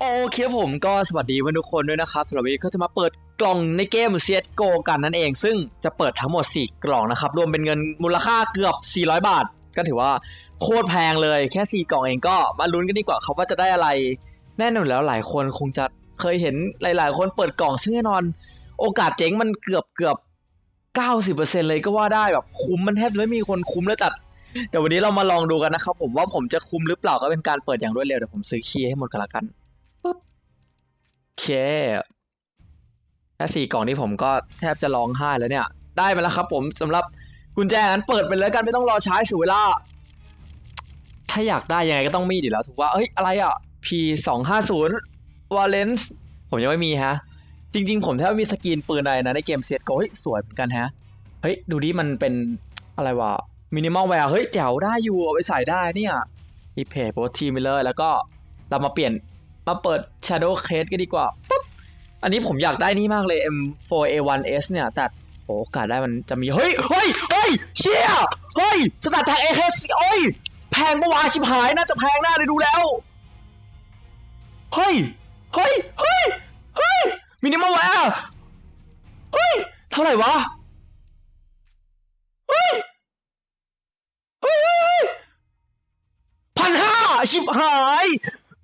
โอเคผมก็สวัสดีเพื่อนทุกคนด้วยนะครับสำหรับวันนี้ก็จะมาเปิดกล่องในเกม CSGO กันนั่นเอง ซึ่งจะเปิดทั้งหมด 4 กล่องนะครับ รวมเป็นเงินมูลค่าเกือบ 400 บาท ก็ถือว่าโคตรแพงเลยแค่ 4 กล่องเองก็มาลุ้นกันดีกว่าครับว่าจะได้อะไร แน่นอนแล้วหลายคนคงจะเคยเห็นหลาย ๆ คนเปิดกล่องซึ่งแน่นอน โอกาสเจ๊งมันเกือบเกือบ90%เลยก็ว่าได้แบบคุ้มมันแทบไม่มีคนคุ้มแล้วจัดเดี๋ยววันนี้เรามาลองดูกันนะครับผมว่าผมจะคุ้มหรือเปล่าก็เป็นการเปิดอย่างรวดเร็วเดี๋ยวผมซื้อคีย์ให้หมดกันละกัน เคแค่สี่กล่องนี้ผมก็แทบจะร้องไห้แล้วเนี่ย ได้มาแล้วครับผมสำหรับกุญแจนั้นเปิดไปเลยกันไม่ต้องรอใช้เสียเวลา ถ้าอยากได้ยังไงก็ต้องมีดีแล้วถูกว่าเอ้ยอะไรอะ P สองห้าศูนย์วาเลนส์ผมยังไม่มีฮะ จริง ๆ ผมแทบไม่มีสกรีนปืนอะไรนะในเกมเซียโกเฮ้ยสวยเหมือนกันฮะ เฮ้ย ดูดิมันเป็นอะไรวะมินิมอลแวร์เฮ้ยแจ๋วได้อยู่เอาไปใส่ได้เนี่ยอีเพจโปรทีมิเลอร์แล้วก็เรามาเปลี่ยน มาเปิด Shadow Case กันดีกว่าปุ๊บอันนี้ผมอยากได้นี่มากเลย M4A1S เนี่ยแต่โอกาสได้มันจะมีเฮ้ยเฮ้ยเฮ้ยเชี่ยเฮ้ยสตาร์แท็กเอเคโอ้ยแพงปะวะชิบหายน่าจะแพงหน้าเลยดูแล้วเฮ้ยเฮ้ยเฮ้ยเฮ้ยมินิมอลแวร์เฮ้ยเท่าไหร่วะเฮ้ยเฮ้ยพันห้าชิบหาย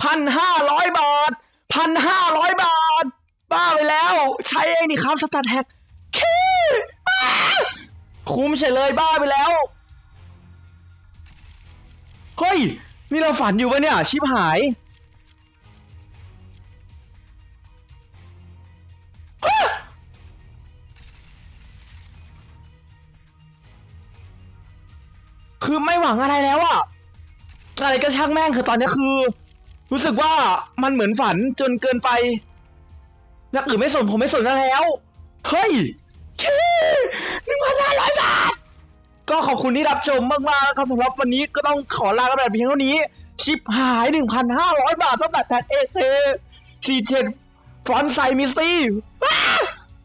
พันห้าร้อยบาทพันห้าร้อยบาท บ้าไปแล้ว ใช้เองนี่ครับสตาร์แท็กคีคุ้มเฉยเลยบ้าไปแล้ว เฮ้ย นี่เราฝันอยู่ปะเนี่ย ชิบหายคือไม่หวังอะไรแล้วอะอะไรก็ช่างแม่งคือตอนนี้คือ รู้สึกว่ามันเหมือนฝันจนเกินไปนักอื่นไม่สนผมไม่สนแล้ว เฮ้ยเคหนึ่งพันห้าร้อยบาท ก็ขอบคุณที่รับชมมากๆครับสำหรับวันนี้ก็ต้องขอลากันแบบเพียงเท่านี้ ชิปหายหนึ่งพันห้าร้อยบาทตั้งแต่แท็กเอเคซีเจนฟอนไซมิซี่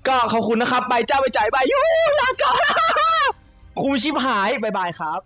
ก็ขอบคุณนะครับ ไปเจ้าไปจ่ายไปยูลาก่อนคุ้มชิปหายบายบายครับ